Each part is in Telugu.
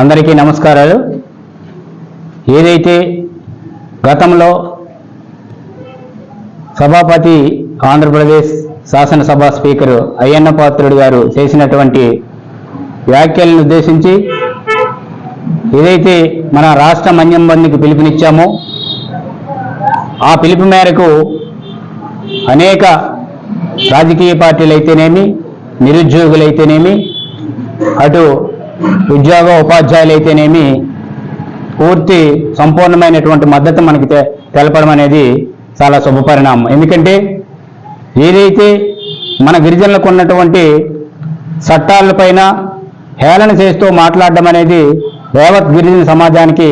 అందరికీ నమస్కారాలు. ఏదైతే గతంలో సభాపతి ఆంధ్రప్రదేశ్ శాసనసభ స్పీకర్ అయ్యన్న పాత్రుడు గారు చేసినటువంటి వ్యాఖ్యలను ఉద్దేశించి ఏదైతే మన రాష్ట్ర మన్యం బంద్కి పిలుపునిచ్చామో ఆ పిలుపు మేరకు అనేక రాజకీయ పార్టీలు అయితేనేమి నిరుద్యోగులైతేనేమి అటు ఉద్యోగ ఉపాధ్యాయులు అయితేనేమి పూర్తి సంపూర్ణమైనటువంటి మద్దతు మనకి తె- తెలపడం అనేది చాలా శుభపరిణామం ఎందుకంటే ఏదైతే మన గిరిజనులకు ఉన్నటువంటి చట్టాలపైన హేళన చేస్తూ మాట్లాడడం అనేది రేవత్ గిరిజన సమాజానికి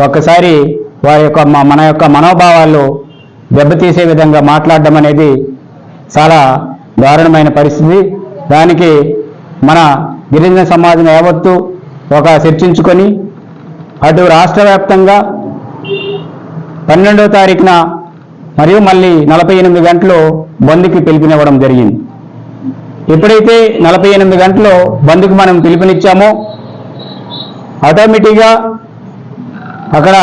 ఒక్కసారి వారి యొక్క మన యొక్క మనోభావాలు దెబ్బతీసే విధంగా మాట్లాడడం అనేది చాలా దారుణమైన పరిస్థితి. దానికి మన గిరిజన సమాజం యావత్తు ఒక చర్చించుకొని అటు రాష్ట్ర వ్యాప్తంగా పన్నెండవ తారీఖున మరియు మళ్ళీ నలభై ఎనిమిది గంటలు బంద్కి పిలుపునివ్వడం జరిగింది. ఎప్పుడైతే నలభై ఎనిమిది గంటలు బంద్కి మనం పిలుపునిచ్చామో ఆటోమేటిక్గా అక్కడ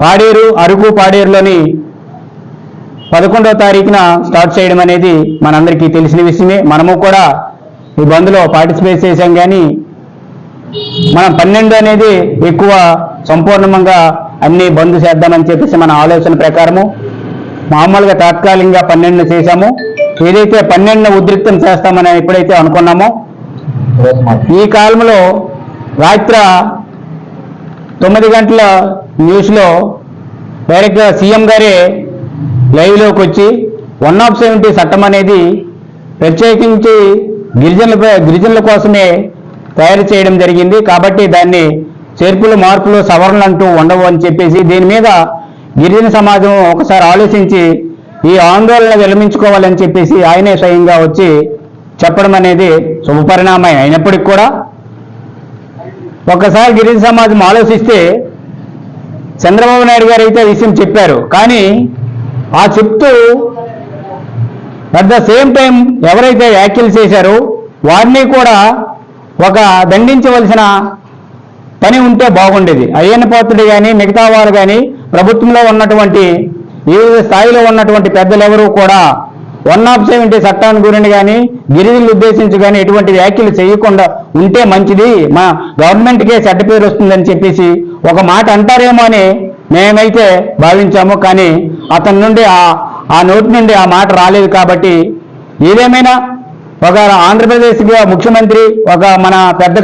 పాడేరు అరకు పాడేరులోని పదకొండవ తారీఖున స్టార్ట్ చేయడం అనేది మనందరికీ తెలిసిన విషయమే. మనము కూడా ఈ బంద్లో పార్టిసిపేట్ చేశాం కానీ మనం పన్నెండు అనేది ఎక్కువ సంపూర్ణంగా అన్ని బంద్ చేద్దామని చెప్పేసి మన ఆలోచన ప్రకారము మామూలుగా తాత్కాలికంగా పన్నెండు చేశాము. ఏదైతే పన్నెండును ఉద్రిక్తం చేస్తామని ఎప్పుడైతే అనుకున్నామో ఈ కాలంలో రాత్ర తొమ్మిది గంటల న్యూస్లో డైరెక్ట్గా సీఎం గారే లైవ్లోకి వచ్చి వన్ ఆఫ్ సెవెంటీ చట్టం అనేది ప్రత్యేకించి గిరిజనుల గిరిజనుల కోసమే తయారు చేయడం జరిగింది. కాబట్టి దాన్ని చేర్పులు మార్పులు సవరణలు అంటూ ఉండవు అని చెప్పేసి దీని మీద గిరిజన సమాజం ఒకసారి ఆలోచించి ఈ ఆందోళన విరమించుకోవాలని చెప్పేసి ఆయనే స్వయంగా వచ్చి చెప్పడం అనేది శుభపరిణామం అయినప్పటికీ కూడా. ఒకసారి గిరిజన సమాజం ఆలోచిస్తే చంద్రబాబు నాయుడు గారు అయితే విషయం చెప్పారు. కానీ ఆ చెప్తూ అట్ ద సేమ్ టైం ఎవరైతే వ్యాఖ్యలు చేశారో వారిని కూడా ఒక దండించవలసిన పని ఉంటే బాగుండేది. అయ్యన్న పాత్రుడు కానీ మిగతా వారు కానీ ప్రభుత్వంలో ఉన్నటువంటి వివిధ స్థాయిలో ఉన్నటువంటి పెద్దలు ఎవరు కూడా వన్ ఆఫ్ సెవెంటీ చట్టాన్ని గురించి కానీ గిరిజనులు ఉద్దేశించి కానీ ఎటువంటి వ్యాఖ్యలు చేయకుండా ఉంటే మంచిది. మా గవర్నమెంట్కే చెడ్డ పేరు వస్తుందని చెప్పేసి ఒక మాట అంటారేమో అని మేమైతే భావించాము. కానీ అతని నుండి ఆ ఆ నోటి నుండి ఆ మాట రాలేదు కాబట్టి ఏదేమైనా ఒక ఆంధ్రప్రదేశ్ ముఖ్యమంత్రి ఒక మన పెద్ద